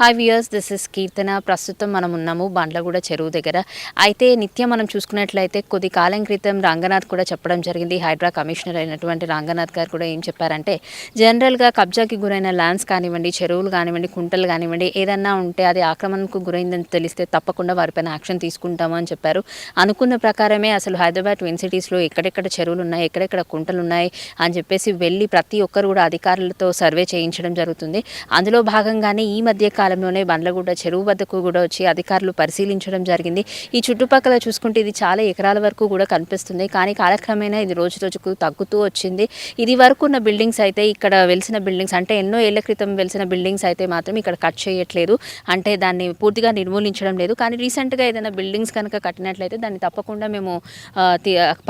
Hi viewers this is Keerthana ప్రస్తుతం మనం ఉన్నాము బండ్లగూడ చెరువు దగ్గర. అయితే నిత్యం మనం చూసుకున్నట్లయితే కొద్ది కాలం క్రితం రంగనాథ్ కూడా చెప్పడం జరిగింది. హైడ్రా కమిషనర్ అయినటువంటి రంగనాథ్ గారు కూడా ఏం చెప్పారంటే జనరల్గా కబ్జాకి గురైన ల్యాండ్స్ కానివ్వండి చెరువులు కానివ్వండి కుంటలు కానివ్వండి ఏదన్నా ఉంటే అది ఆక్రమణకు గురైందని తెలిస్తే తప్పకుండా వారిపైన యాక్షన్ తీసుకుంటాము అని చెప్పారు. అనుకున్న ప్రకారమే అసలు హైదరాబాద్ ట్విన్ సిటీస్లో ఎక్కడెక్కడ చెరువులు ఉన్నాయి ఎక్కడెక్కడ కుంటలు ఉన్నాయి అని చెప్పేసి వెళ్ళి ప్రతి ఒక్కరు కూడా అధికారులతో సర్వే చేయించడం జరుగుతుంది. అందులో భాగంగానే ఈ మధ్య కాలంలోనే బండ్లగూడ చెరువు వద్దకు కూడా వచ్చి అధికారులు పరిశీలించడం జరిగింది. ఈ చుట్టుపక్కల చూసుకుంటే ఇది చాలా ఎకరాల వరకు కూడా కనిపిస్తుంది. కానీ కాలక్రమేణా ఇది రోజు రోజుకు తగ్గుతూ వచ్చింది. ఇది వరకు ఉన్న బిల్డింగ్స్ అయితే ఇక్కడ వెలిసిన బిల్డింగ్స్ అంటే ఎన్నో ఏళ్ళ క్రితం వెలిసిన బిల్డింగ్స్ అయితే మాత్రం ఇక్కడ కట్ చేయట్లేదు. అంటే దాన్ని పూర్తిగా నిర్మూలించడం లేదు. కానీ రీసెంట్గా ఏదైనా బిల్డింగ్స్ కనుక కట్టినట్లయితే దాన్ని తప్పకుండా మేము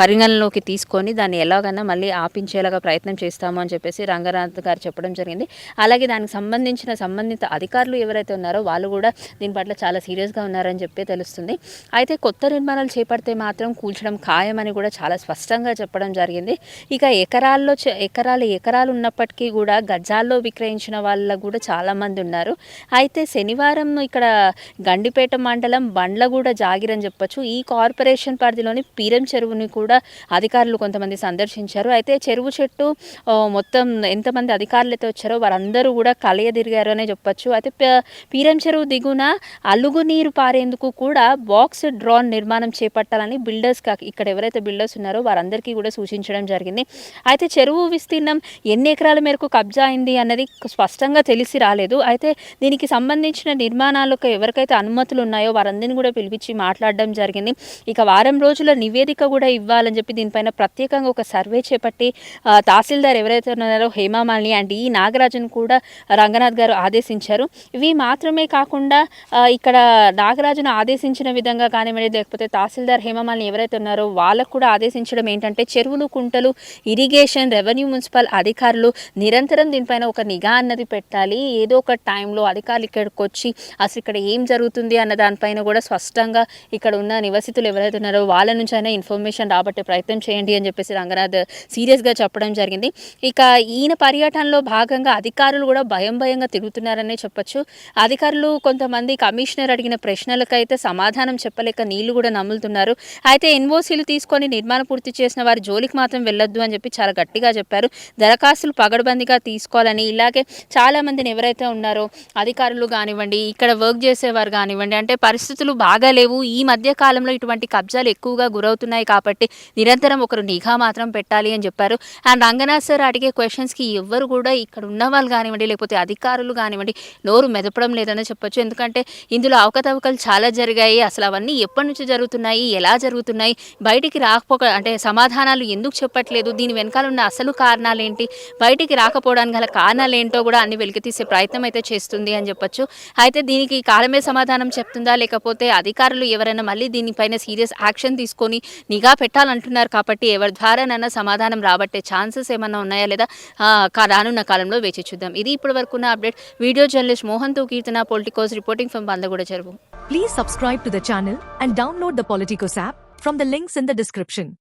పరిగణనలోకి తీసుకొని దాన్ని ఎలాగైనా మళ్ళీ ఆపించేలాగా ప్రయత్నం చేస్తాము అని చెప్పేసి రంగనాథ్ గారు చెప్పడం జరిగింది. అలాగే దానికి సంబంధించిన సంబంధిత అధికారులు ఎవరైతే ఉన్నారో వాళ్ళు కూడా దీని పట్ల చాలా సీరియస్గా ఉన్నారని చెప్పి తెలుస్తుంది. అయితే కొత్త నిర్మాణాలు చేపడితే మాత్రం కూల్చడం ఖాయమని కూడా చాలా స్పష్టంగా చెప్పడం జరిగింది. ఇక ఎకరాల్లో చ- ఎకరాలు ఎకరాలు ఉన్నప్పటికీ కూడా గజాల్లో విక్రయించిన వాళ్ళ కూడా చాలామంది ఉన్నారు. అయితే శనివారం ఇక్కడ గండిపేట మండలం బండ్లగూడ జాగిర్ అని చెప్పొచ్చు. ఈ కార్పొరేషన్ పరిధిలోని పీరం చెరువుని కూడా అధికారులు కొంతమంది సందర్శించారు. అయితే చెరువు చెట్టు మొత్తం ఎంతమంది అధికారులు అయితే వచ్చారో వారందరూ కూడా కలియదిరిగారు అనే చెప్పొచ్చు. అయితే పీరం చెరువు దిగున అలుగు నీరు పారేందుకు కూడా బాక్స్ డ్రాన్ నిర్మాణం చేపట్టాలని బిల్డర్స్ ఇక్కడ ఎవరైతే బిల్డర్స్ ఉన్నారో వారందరికీ కూడా సూచించడం జరిగింది. అయితే చెరువు విస్తీర్ణం ఎన్ని ఎకరాల మేరకు కబ్జా అయింది అన్నది స్పష్టంగా తెలిసి రాలేదు. అయితే దీనికి సంబంధించిన నిర్మాణాలకు ఎవరికైతే అనుమతులు ఉన్నాయో వారందరినీ కూడా పిలిపించి మాట్లాడడం జరిగింది. ఇక వారం రోజుల నివేదిక కూడా ఇవ్వాలని చెప్పి దీనిపైన ప్రత్యేకంగా ఒక సర్వే చేపట్టి తహసీల్దార్ ఎవరైతే ఉన్నారో హేమామాలిని అండ్ ఈ నాగరాజును కూడా రంగనాథ్ గారు ఆదేశించారు. ఇవి మాత్రమే కాకుండా ఇక్కడ నాగరాజును ఆదేశించిన విధంగా కానివ్వండి లేకపోతే తహసీల్దార్ హేమమాలిని ఎవరైతే ఉన్నారో వాళ్ళకు కూడా ఆదేశించడం ఏంటంటే చెరువులు కుంటలు ఇరిగేషన్ రెవెన్యూ మున్సిపల్ అధికారులు నిరంతరం దీనిపైన ఒక నిఘా అన్నది పెట్టాలి. ఏదో ఒక టైంలో అధికారులు ఇక్కడికి వచ్చి అసలు ఇక్కడ ఏం జరుగుతుంది అన్న దానిపైన కూడా స్పష్టంగా ఇక్కడ ఉన్న నివసితులు ఎవరైతే ఉన్నారో వాళ్ళ నుంచి అయినా ఇన్ఫర్మేషన్ రాబట్టే ప్రయత్నం చేయండి అని చెప్పేసి రంగనాథ్ సీరియస్గా చెప్పడం జరిగింది. ఇక ఈయన పర్యటనలో భాగంగా అధికారులు కూడా భయం భయంగా తిరుగుతున్నారనే చెప్పొచ్చు. అధికారులు కొంతమంది కమిషనర్ అడిగిన ప్రశ్నలకైతే సమాధానం చెప్పలేక నీళ్ళు కూడా నమ్ములుతున్నారు అయితే ఎన్ఓసీలు తీసుకొని నిర్మాణం పూర్తి చేసిన వారి జోలికి మాత్రం వెళ్ళొద్దు అని చెప్పి చాలా గట్టిగా చెప్పారు. దరఖాస్తులు పగడబందిగా తీసుకోవాలని ఇలాగే చాలా మందిని ఎవరైతే ఉన్నారో అధికారులు కానివ్వండి ఇక్కడ వర్క్ చేసేవారు కానివ్వండి అంటే పరిస్థితులు బాగా లేవు. ఈ మధ్య కాలంలో ఇటువంటి కబ్జాలు ఎక్కువగా గురవుతున్నాయి కాబట్టి నిరంతరం ఒకరు నిఘా మాత్రం పెట్టాలి అని చెప్పారు. అండ్ రంగనాథ్ సార్ అడిగే క్వశ్చన్స్కి ఎవ్వరు కూడా ఇక్కడ ఉన్న వాళ్ళు కానివ్వండి లేకపోతే అధికారులు కానివ్వండి నోరు మెదపడం లేదని చెప్పొచ్చు. ఎందుకంటే ఇందులో అవకతవకలు చాలా జరిగాయి. అసలు అవన్నీ ఎప్పటి నుంచి జరుగుతున్నాయి? ఎలా జరుగుతున్నాయి? బయటికి రాకపోక అంటే సమాధానాలు ఎందుకు చెప్పట్లేదు? దీని వెనకాల ఉన్న అసలు కారణాలు ఏంటి బయటికి రాకపోవడానికి గల కారణాలు ఏంటో కూడా అన్ని వెలికితీసే ప్రయత్నం అయితే చేస్తుంది అని చెప్పొచ్చు. అయితే దీనికి కాలమే సమాధానం చెప్తుందా? లేకపోతే అధికారులు ఎవరైనా మళ్ళీ దీనిపైన సీరియస్ యాక్షన్ తీసుకొని నిఘా పెట్టాలంటున్నారు కాబట్టి ఎవరి ద్వారానైనా సమాధానం రాబట్టే ఛాన్సెస్ ఏమన్నా ఉన్నాయా లేదా? కా- రానున్న కాలంలో వేచి చూద్దాం. ఇది ఇప్పటి వరకు ఉన్న update. Video journalist మోహన్తో Keerthana Politicos reporting from Bandaguda చెరువు Please subscribe to the channel and download the Politicos app from the links in the description.